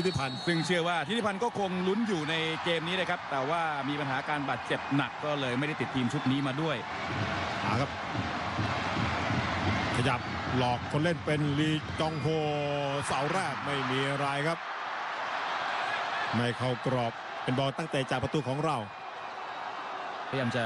ทิติพันธ์ซึ่งเชื่อว่าทิติพันธ์ก็คงลุ้นอยู่ในเกมนี้นะครับ แต่ว่ามีปัญหาการบาดเจ็บหนักก็เลยไม่ได้ติดทีมชุดนี้มาด้วยมาครับ ขยับหลอกคนเล่นเป็นลีจองโฮเสาแรกไม่มีอะไรครับ ไม่เข้ากรอบเป็นบอลตั้งแต่จากประตูของเราพยายามจะ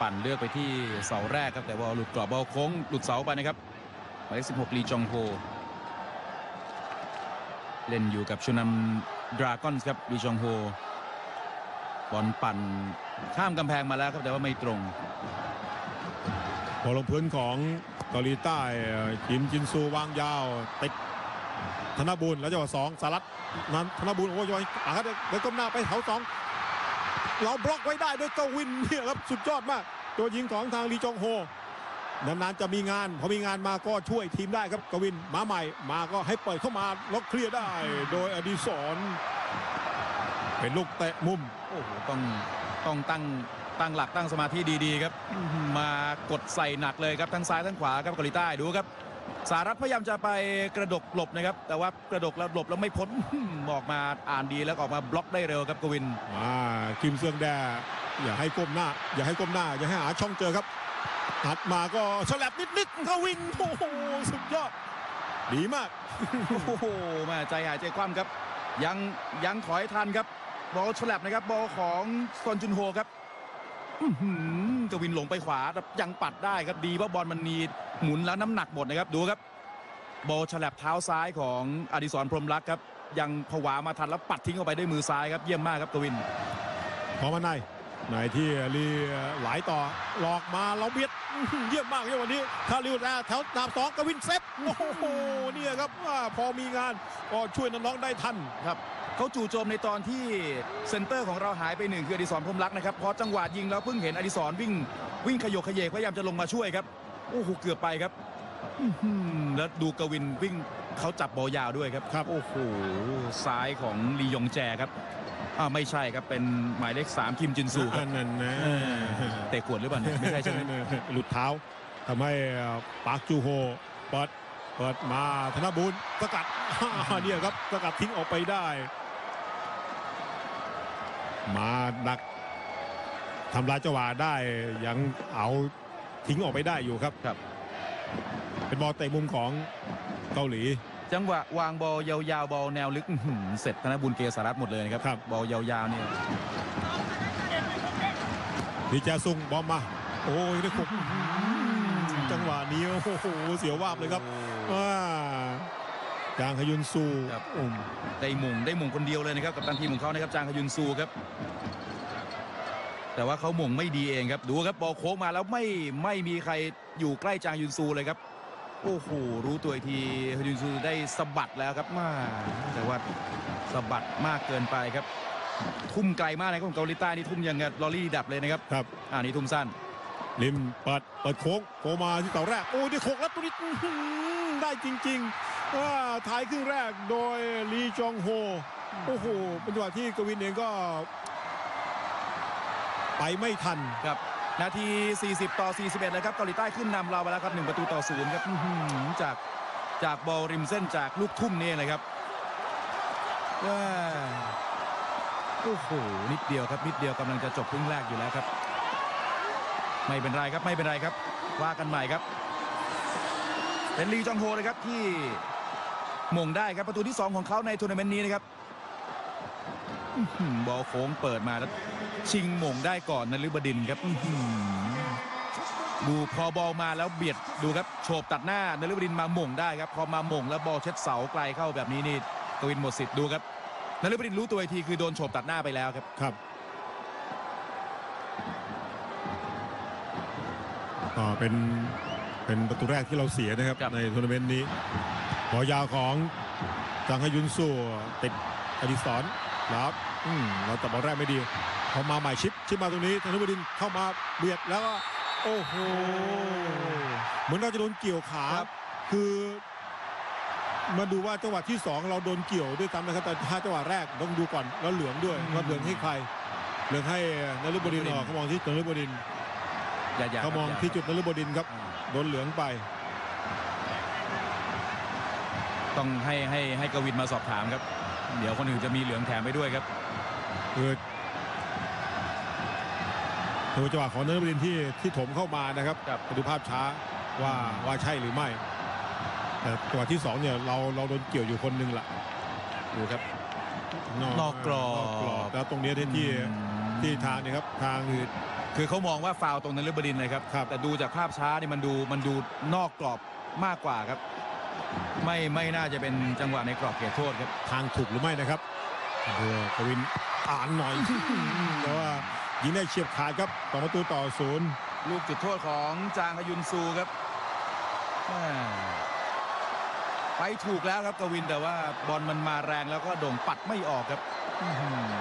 ปั่นเลือกไปที่เสาแรกครับแต่ว่าหลุดกรอบบอลโค้งหลุดเสาไปนะครับหมายเลข16ลีจองโฮ เล่นอยู่กับชูนัมดราก้อนครับลีจองโฮบอลปั่นข้ามกำแพงมาแล้วครับแต่ว่าไม่ตรงพอลลงพื้นของเกาหลีใต้คิมจินซูวางยาวติดธนบุญแล้วจังหวะสองสารัตนั้นธนบุญโอ้ยอะครับเดินก้มหน้าไปแถวสองเราบล็อกไว้ได้ด้วยกวินเนี่ยครับสุดยอดมาก ตัวยิงของทางลีจองโฮ นานๆจะมีงาน พอมีงานมาก็ช่วยทีมได้ครับกวินมาใหม่มาก็ให้เปิดเข้ามาล็อกเคลียร์ได้ โดยอดิศรเป็นลูกเตะมุมโอ้โหต้องต้องตั้งตั้งหลักตั้งสมาธิดีๆครับอื้อหือมากดใส่หนักเลยครับทั้งซ้ายทั้งขวาครับเกาหลีใต้ดูครับสหรัฐพยายามจะไปกระดกหลบนะครับ แต่ว่ากระดกแล้วหลบแล้วไม่พ้นอื้อหือออกมาอ่านดีแล้วก็ออกมาบล็อกได้เร็วครับกวินอ่าคิมเซียงแดอย่าให้ก้มหน้า อย่าให้ก้มหน้า อย่าให้หาช่องเจอครับ หัดมาก็ฉลับนิดๆเข้าวินโอ้โหสุดยอด ดีมาก โอ้โหแม่ใจหายใจคว่ำครับ ยังยังถอยทันครับ บอลฉลับนะครับ บอลของซอนจุนโฮครับอื้อหือกวินหลงไปขวาแต่ยังปัดได้ครับดีว่าบอลมันมีหมุนแล้วน้ำหนักหมดนะครับดูครับ บอลฉลับเท้าซ้ายของอดิศรพรหมรักษ์ครับ ยังผวามาทันแล้วปัดทิ้งออกไปด้วยมือซ้ายครับเยี่ยมมากครับกวินพอมาใน ในที่ลีไหลต่อหลอกมาเราเบียดอื้อหือเยี่ยมมากเลยวันนี้คาริวแลแถวดาบสองกวินเซฟโอ้โหเนี่ยครับว่าพอมีงานก็ช่วยน้องๆได้ทันครับเขาจู่โจมในตอนที่เซนเตอร์ของเราหายไปหนึ่งคืออดิศรพรหมรักษ์นะครับพอจังหวะยิงแล้วเพิ่งเห็นอดิศรวิ่งวิ่งขยโกขยเยกพยายามจะลงมาช่วยครับโอ้โหเกือบไปครับอื้อหือแล้วดูกวินวิ่งเขาจับบอลยาวด้วยครับครับโอ้โหซ้ายของลียงแจครับ อ่าไม่ใช่ครับเป็นหมายเลขสามคิมจินซูครับนั่นนะเออเตะขวดหรือเปล่าเนี่ยไม่ใช่ใช่ไหมหลุดเท้าทำให้ปาร์คจูโฮเปิดเปิดมาธนบุญสกัดเนี่ยครับสกัดทิ้งออกไปได้ มาดักทำลายจังหวะได้ยังเอาทิ้งออกไปได้อยู่ครับครับ เป็นบอลเตะมุมของเกาหลี จังหวะวางบอลยาวๆบอลแนวลึกอื้อหือเสร็จธนบุญเกษารัตน์หมดเลยนะครับครับ บอลยาวๆเนี่ยดีแจซุงบอมมา โอ้ยได้ขบจังหวะนี้โอ้โหเสียววาบเลยครับว้าจางขยุนซูครับอุ้มได้หมงได้หมงคนเดียวเลยนะครับกับตันทีมของเขานะครับจางขยุนซูครับ แต่ว่าเขาหมงไม่ดีเองครับดูครับบอลโค้งมาแล้วไม่ไม่มีใครอยู่ใกล้จางยุนซูเลยครับ โอ้โหรู้ตัวอีกทีฮยุนซูได้สะบัดแล้วครับมาแต่ว่าสะบัดมากเกินไปครับ ทุ่มไกลมากนะครับของเกาหลีใต้นี่ทุ่มยังกับลอรี่ดับเลยนะครับครับ อ่านี่ทุ่มสั้นริมเปิดเปิดโค้งโค้งมาที่เสาแรก โอ้ยได้โค้งแล้วตัวนี้อื้อหือได้จริงๆว่าท้ายครึ่งแรกโดยลีจองโฮโอ้โหเป็นจังหวะที่กวินเองก็ ไปไม่ทันครับ นาที 40 ต่อ 41เลยครับเกาหลีใต้ขึ้นนำเราไปแล้วครับ 1 ประตูต่อศูนย์ครับจากจากบอลริมเส้นจากลูกทุ่มนี่เลยครับว้าโอ้โหนิดเดียวครับนิดเดียวกำลังจะจบครึ่งแรกอยู่แล้วครับ ไม่เป็นไรครับไม่เป็นไรครับ ว่ากันใหม่ครับเป็นลีจองโฮนะครับที่มงได้ครับประตูที่ 2 ของเขาในทัวร์นาเมนต์นี้นะครับ บอลโค้งเปิดมาแล้วชิงหม่งได้ก่อนนฤบดินทร์ครับอื้อหือดูพอบอลมาแล้วเบียดดูครับโฉบตัดหน้านฤบดินทร์มาหม่งได้ครับพอมาหม่งแล้วบอลเช็ดเสาไกลเข้าแบบนี้นี่กวินหมดสิทธิ์ดูครับนฤบดินทร์รู้ตัวอีกทีคือโดนโฉบตัดหน้าไปแล้วครับครับก็เป็นเป็นประตูแรกที่เราเสียนะครับครับในทัวร์นาเมนต์นี้บอลยาวของจางฮยุนซูติดอดิศร ครับอืมเราจับบอลแรกไม่ดีพอมาใหม่ชิปชิปมาตรงนี้ธนบุดินทร์เข้ามาเบียดแล้วก็โอ้โหเหมือนเราจะโดนเกี่ยวขาครับคือมาดูว่าจังหวะที่สองเราโดนเกี่ยวด้วยซ้ำนะครับแต่ถ้าจังหวะแรกต้องดูก่อนแล้วเหลืองด้วยว่าเหลืองให้ใครเหลืองให้นฤบดินทร์ออกเขามองที่นฤบดินทร์อย่าอย่าเขามองครับที่จุดนฤบดินทร์ครับอ่าโดนเหลืองไป ต้องให้ให้ให้กวินมาสอบถามครับ เดี๋ยวคนอื่นจะมีเหลืองแถมไปด้วยครับคือดูจังหวะของนฤบดินที่ที่ถมเข้ามานะครับครับไปดูภาพช้าว่าว่าใช่หรือไม่ แต่จังหวะที่สองเนี่ยเราเราโดนเกี่ยวอยู่คนหนึงละดูครับนอกกรอบนอกกรอบแล้วตรงเนี้ยที่ที่ที่ทางนี่ครับทางคือคือเขามองว่าฟาวล์ตรงนั้นฤบดินเลยครับครับ แต่ดูจากภาพช้านี่มันดูมันดูนอกกรอบมากกว่าครับ ไม่ไม่น่าจะเป็นจังหวะในกรอบเขตโทษครับทางถูกหรือไม่นะครับดูกวินอ่านหน่อยแต่ว่ายิงได้เฉียบขาดครับสองประตูต่อศูนย์ลูกจุดโทษของจางฮยุนซูครับแม่ไปถูกแล้วครับกวินแต่ว่าบอลมันมาแรงแล้วก็โด่งปัดไม่ออกครับอื้อหือ หึ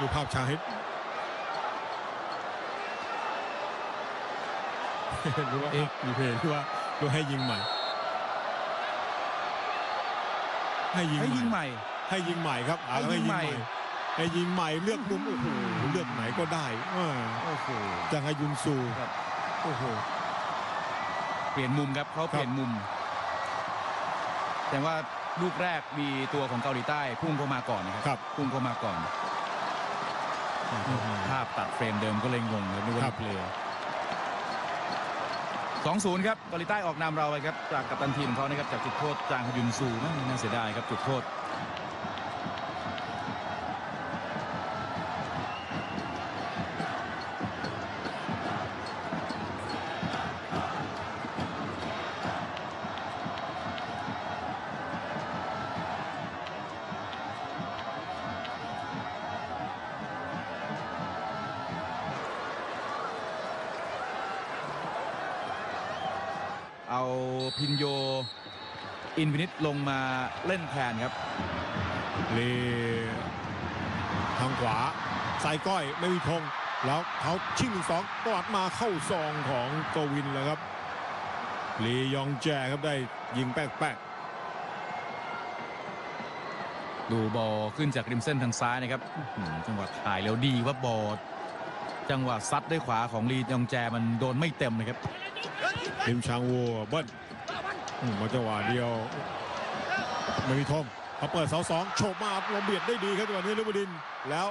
ดูภาพช้าให้รู้ว่าเอ๊ะมีเพลงที่ว่าดูให้ยิงใหม่ ให้ยิงให้ยิงใหม่ ใหม่ให้ยิงใหม่ครับอ่าให้ยิงใหม่ให้ยิงใหม่เลือกมุมโอ้โหเลือกไหนก็ได้อ่าโอ้โหจังให้ยุนซูครับโอ้โหเปลี่ยนมุมครับเขาเปลี่ยนมุม แต่ว่าลูกแรกมีตัวของเกาหลีใต้พุ่งเข้ามาก่อนนะครับครับพุ่งเข้ามาก่อน ภาพตัดเฟรมเดิมก็เลยงงเลยนึกว่าครับเพลย์สองศูนย์ครับเกาหลีใต้ออกนำเราไปครับจากกัปตันทีมเขานะครับจากจุดโทษจางฮยุนซูน่าน่าเสียดายครับจุดโทษ พินโย อินฟินิตลงมาเล่นแทนครับเลทางขวาสายก้อยไม่มีธงแล้วเขาชิงหนึ่งสองตวัดมาเข้าซองของกวินแล้วครับลียองแจครับได้ยิงแป๊กแป๊กดูบอลขึ้นจากริมเส้นทางซ้ายนะครับอื้อหือจังหวะถ่ายแล้วดีว่าบอลจังหวะซัดด้วยขวาของลียองแจมันโดนไม่เต็มนะครับริมชางวัวเบิ้ลอื มมาจังหวะเดียวไม่มีธงเขาเปิดเสาสองโฉบมาลมเบียดได้ดีครับจังหวะนี้ลูกบดินทร์แล้ว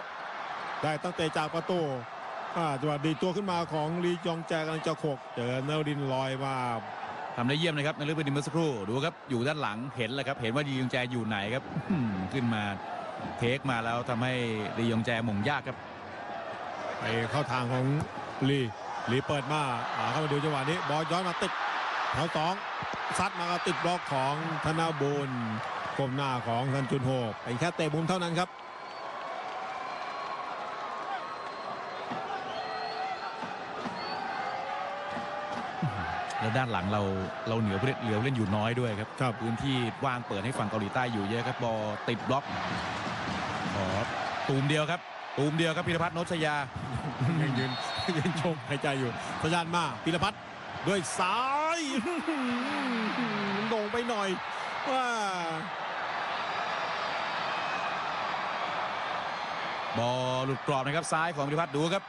ได้ตั้งแต่จากประตูอ่าจังหวะดีตัวขึ้นมาของลียองแจกำลังจะโขกเจอเนรดินลอยมาทำได้เยี่ยมนะครับในเรื่องเป็นดิมเมอร์สักครู่ดูครับอยู่ด้านหลังเห็นแล้วครับ เห็นว่าลียองแจอยู่ไหนครับอื้อหือขึ้นมาเทคมาแล้วทำให้ลียองแจหม่งยากครับไปเข้าทางของลีลีเปิดมาอ่าเข้ามาดูจังหวะนี้บอลย้อนมาติด แถวสองซัดมาก็ติดบล็อกของธนาบุญกลมหน้าของทันจุนโฮเป็นแค่เตะมุมเท่านั้นครับแล้วด้านหลังเราเราเหนือผู้เล่นเหลือผู้เล่นอยู่น้อยด้วยครับครับพื้นที่ว่างเปิดให้ฝั่งเกาหลีใต้อยู่เยอะครับบอลติดบล็อกขอตูมเดียวครับ ตูมเดียวครับพิรพัฒน์โนชยายังยืนยืนชมหายใจอยู่สัญญาณมาพิรพัฒน์ด้วยซ้าย โด่งไปหน่อยว่าบอลหลุดกรอบนะครับซ้ายของพิพัฒน์ดูครับ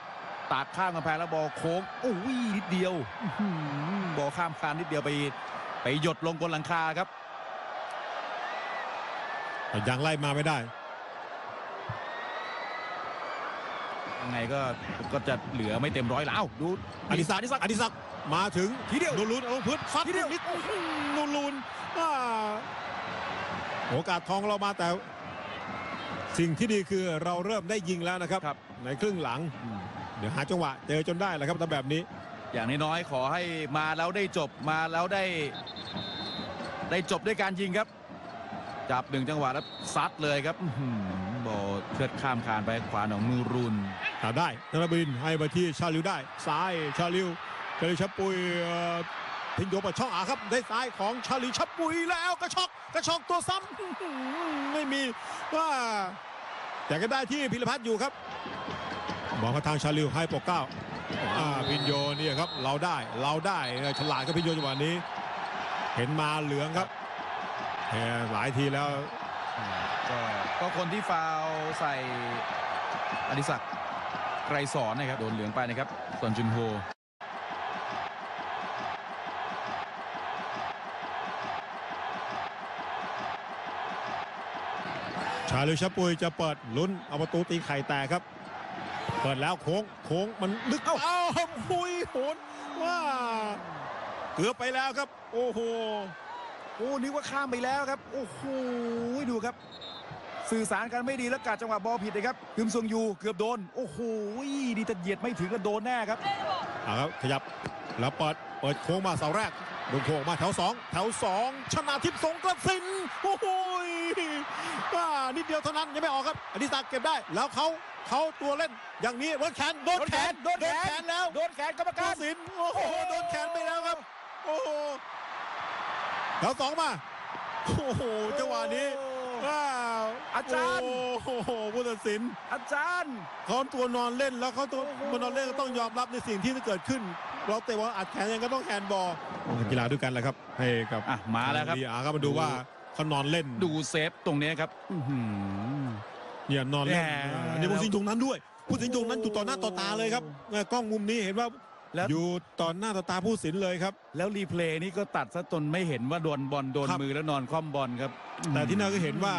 ตัดข้ามกำแพงแล้วบอลโค้งโอ้ยนิดเดียวบอลข้ามคานนิดเดียวไปไปหยดลงบนหลังคาครับแต่ยังไล่มาไม่ได้ ยังไงก็ก็จะเหลือไม่เต็มร้อยแล้วอ้าวดูอดิศักดิ์อดิศักดิ์มาถึงทีเดียวนูนลูนเอาพื้นซัดทีเดียวนิดนูนลูนอ่าโอกาสทองเรามาแต่ สิ่งที่ดีคือเราเริ่มได้ยิงแล้วนะครับครับในครึ่งหลัง เดี๋ยวหาจังหวะเจอจนได้แหละครับทำแบบนี้ อย่างน้อยๆขอให้มาแล้วได้จบมาแล้วได้ ได้จบด้วยการยิงครับ จับหนึ่งจังหวะแล้วซัดเลยครับอื้อหือบอลเชือดข้ามคานไปขวาของนูรุน หาได้นบินให้มาที่ชาลิวได้ซ้ายชาลิวชาลิวชับปุยพิงโยเปิดช่องอาครับได้ซ้ายของชาลิชับปุยแล้วกระชอกกระชอกตัวซ้ำไม่มีว่าแต่ก็ได้ที่พิรพัฒน์อยู่ครับบอกมาทางชาลิวให้ปกเก้าพินโยเนี่ยครับเราได้เราได้ฉลาดกับพินโยจังหวะนี้ เห็นมาเหลืองครับหลายทีแล้วก็คนที่ฟาวใส่อดิศักดิ์ ไกรสอนนะครับโดนเหลืองไปนะครับส่วนจุนโฮชาลิวชะปุยจะเปิดลุ้นเอาประตูตีไข่แตกครับ เปิดแล้วโค้งโค้งมันลึกเอ้าเอ้ามุยโหนว่าเกือบไปแล้วครับ โอ้โหโอ้นึกว่าข้ามไปแล้วครับ โอ้โหดูครับ สื่อสารกันไม่ดีแล้วกัดจังหวะบอลผิดนะครับกึมซงยูเกือบโดน โอ้โหดีแต่เหยียดไม่ถึงก็โดนแน่ครับเอาครับขยับแล้วเปิดเปิดโค้งมาเสาแรกโดนโค้งมาแถวสองแถวสองชนะทิพย์สงกระสินโอ้โหว่านิดเดียวเท่านั้นยังไม่ออกครับอดิศักดิ์เก็บได้แล้วเขาเขาตัวเล่นอย่างนี้เวิร์ดแขนโดนแขนโดนแขนแล้วโดนแขนกรรมกาการสินโอ้โหโดนแขนไปแล้วครับ โอ้โหแถวสองมาโอ้โหจังหวะนี้ ว้าวอาจารย์ โอ้โหผู้ตัดสินอาจารย์เขาตัวนอนเล่นแล้วเขาตัวโอ้โหตัวนอนเล่นก็ต้องยอมรับในสิ่งที่เกิดขึ้น เราเตะว่าอัดแขนยังก็ต้องแฮนด์บอลกีฬาด้วยกันแหละครับ ให้กับอะมาแล้วครับดีอาร์ครับมาดูว่าเขานอนเล่นดูเซฟตรงนี้ครับอื้อหือเนี่ยนอนเล่นแหมอ่านี่ผู้สิงห์ตรงนั้นด้วย ผู้สิงห์ตรงนั้นอยู่ต่อหน้าต่อตาเลยครับเออกล้องมุมนี้เห็นว่า แล้วอยู่ต่อหน้าต่อตาผู้สินเลยครับ แล้วรีเพลย์นี่ก็ตัดซะจนไม่เห็นว่าโดนบอลโดนครับ มือแล้วนอนคว่ำบอลครับ แต่ที่น่าก็เห็นว่า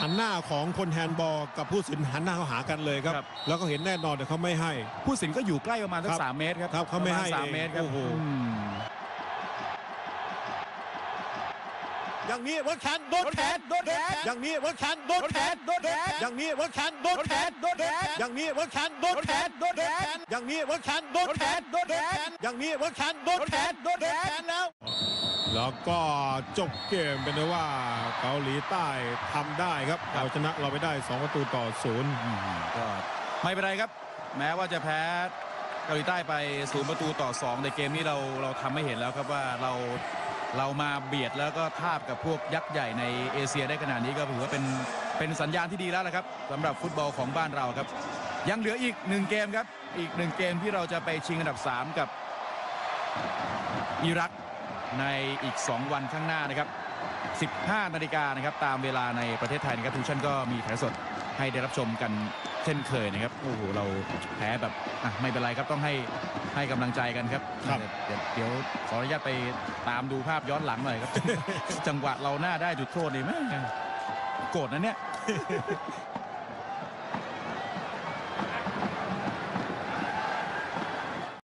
หันหน้าของคนแฮนด์บอลกับผู้สินหันหน้าเข้าหากันเลยครับ ครับ แล้วก็เห็นแน่นอนแต่เขาไม่ให้ ผู้สินก็อยู่ใกล้ประมาณสัคกรับสามเมตรครับครับเขาไม่ให้ประณสามเองเมตรครับโอ้โห อืม อย่างนี้เวิร์ดแขนโดนแขนโดนแขนอย่างนี้เวิร์ดแขนโดนแขนโดนแขนอย่างนี้เวิร์ดแขนโดนแขนโดนแขนอย่างนี้เวิร์ดแขนโดนแขนโดนแขนอย่างนี้เวิร์ดแขนโดนแขนโดนแขนอย่างนี้เวิร์ดแขนโดนแขนโดนแขนแล้ว แล้วก็จบเกมเป็นว่าเกาหลีใต้ทำได้ครับเอาชนะเราไปได้ 2 ประตูต่อศูนย์ก็ไม่เป็นไรครับ แม้ว่าจะแพ้เกาหลีใต้ไปศูนย์ประตูต่อ 2 ในเกมนี้เราเราทำให้เห็นแล้วครับว่าเรา เรามาเบียดแล้วก็ทาบกับพวกยักษ์ใหญ่ในเอเชียได้ขนาดนี้ก็ถือว่าเป็นเป็นสัญญาณที่ดีแล้วนะครับสำหรับฟุตบอลของบ้านเราครับ ยังเหลืออีกหนึ่งเกมครับอีกหนึ่งเกมที่เราจะไปชิงอันดับ 3 กับอิรักในอีก 2 วันข้างหน้านะครับ 15 นาฬิกานะครับตามเวลาในประเทศไทยนะครับทุกท่านก็มีถ่ายสด ให้ได้รับชมกันเช่นเคยนะครับโอ้โหเราแพ้แบบอะไม่เป็นไรครับต้องให้ให้กำลังใจกันครับครับเดี๋ยวเดี๋ยวขออนุญาตไปตามดูภาพย้อนหลังหน่อยครับ จังหวะเราหน้าได้จุดโทษนี่แม่งโกรธนะเนี่ย